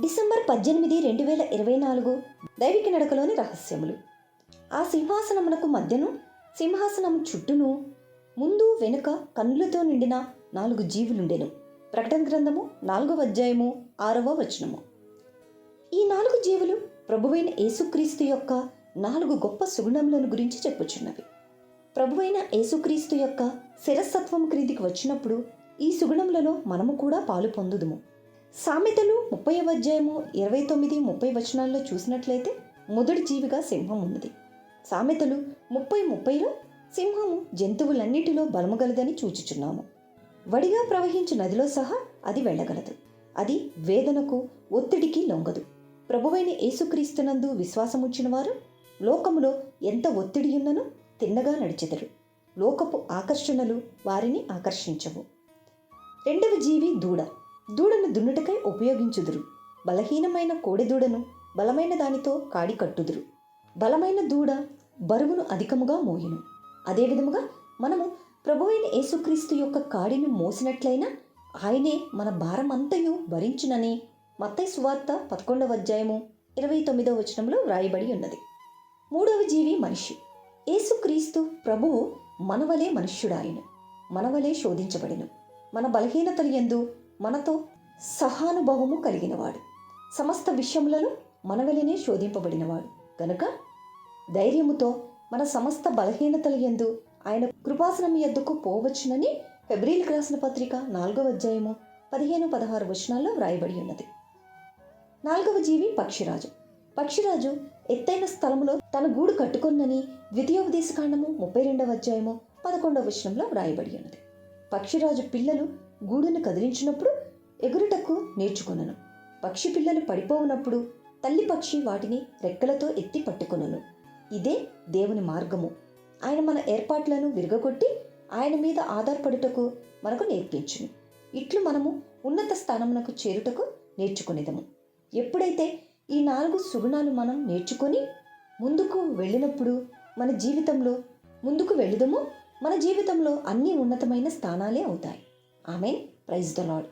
December పద్దెనిమిది రెండు వేల ఇరవై నాలుగు దైవిక నడకలోని రహస్యములు. ఆ సింహాసనమునకు మధ్యను సింహాసనం చుట్టూను ముందు వెనుక కన్నులతో నిండిన నాలుగు జీవులుండెను. ప్రకటన గ్రంథము నాలుగవ అధ్యాయము ఆరవ వచనము. ఈ నాలుగు జీవులు ప్రభువైన యేసుక్రీస్తు యొక్క నాలుగు గొప్ప సుగుణములను గురించి చెప్పుచున్నవి. ప్రభువైన యేసుక్రీస్తు యొక్క శిరసత్వం క్రిందికి వచ్చినప్పుడు ఈ సుగుణములలో మనము కూడా పాలు పొందుదుము. సామెతలు ముప్పై అధ్యాయము ఇరవై తొమ్మిది ముప్పై వచనాల్లో చూసినట్లయితే మొదటి జీవిగా సింహం ఉన్నది. సామెతలు ముప్పై ముప్పైలో సింహము జంతువులన్నిటిలో బలముగలదని చూచుచున్నాము. వడిగా ప్రవహించు నదిలో సహా అది వెళ్ళగలదు. అది వేదనకు ఒత్తిడికి లొంగదు. ప్రభువైన యేసుక్రీస్తునందు విశ్వాసముచ్చిన వారు లోకములో ఎంత ఒత్తిడి ఉన్ననో తిన్నగా నడిచెదరు. లోకపు ఆకర్షణలు వారిని ఆకర్షించవు. రెండవ జీవి దూడ. దూడను దున్నుటకై ఉపయోగించుదురు. బలహీనమైన కోడెదూడను బలమైన దానితో కాడి కట్టుదురు. బలమైన దూడ బరువును అధికముగా మోయును. అదేవిధముగా మనము ప్రభువైన యేసుక్రీస్తు యొక్క కాడిని మోసినట్లయినా ఆయనే మన భారమంతయు భరించునని మత్తై సువార్త పదకొండవ అధ్యాయము ఇరవై తొమ్మిదవ వచనంలో వ్రాయబడి ఉన్నది. మూడవ జీవి మనిషి. యేసుక్రీస్తు ప్రభువు మనవలే మనుష్యుడాయను. మనవలే శోధించబడిను. మన బలహీనతలు ఎందు మనతో సహానుభవము కలిగినవాడు. సమస్త విషయములలో మనవలనే శోధింపబడినవాడు. కనుక ధైర్యముతో మన సమస్త బలహీనతల ఎందు ఆయన కృపాసనం ఎద్దుకు పోవచ్చునని ఫిబ్రిల్కి రాసిన పత్రిక నాలుగవ అధ్యాయము పదిహేను పదహారు వచనాల్లో వ్రాయబడి ఉన్నది. నాలుగవ జీవి పక్షిరాజు. పక్షిరాజు ఎత్తైన స్థలములో తన గూడు కట్టుకొన్నని ద్వితీయోపదేశకాండము ముప్పై రెండవ అధ్యాయము పదకొండవ వచనంలో వ్రాయబడి ఉన్నది. పక్షిరాజు పిల్లలు గూడును కదిలించినప్పుడు ఎగురుటకు నేర్చుకొనను. పక్షి పిల్లలు పడిపోవునప్పుడు తల్లి పక్షి వాటిని రెక్కలతో ఎత్తి పట్టుకొనను. ఇదే దేవుని మార్గము. ఆయన మన ఏర్పాట్లను విరగగొట్టి ఆయన మీద ఆధారపడుటకు మనకు నేర్పించును. ఇట్లు మనము ఉన్నత స్థానమునకు చేరుటకు నేర్చుకునేదము. ఎప్పుడైతే ఈ నాలుగు సుగుణాలు మనం నేర్చుకొని ముందుకు వెళ్ళినప్పుడు మన జీవితంలో ముందుకు వెళ్ళదము మన జీవితంలో అన్ని ఉన్నతమైన స్థానాలే అవుతాయి. ఆమె ప్రైజ్ ద లాడ్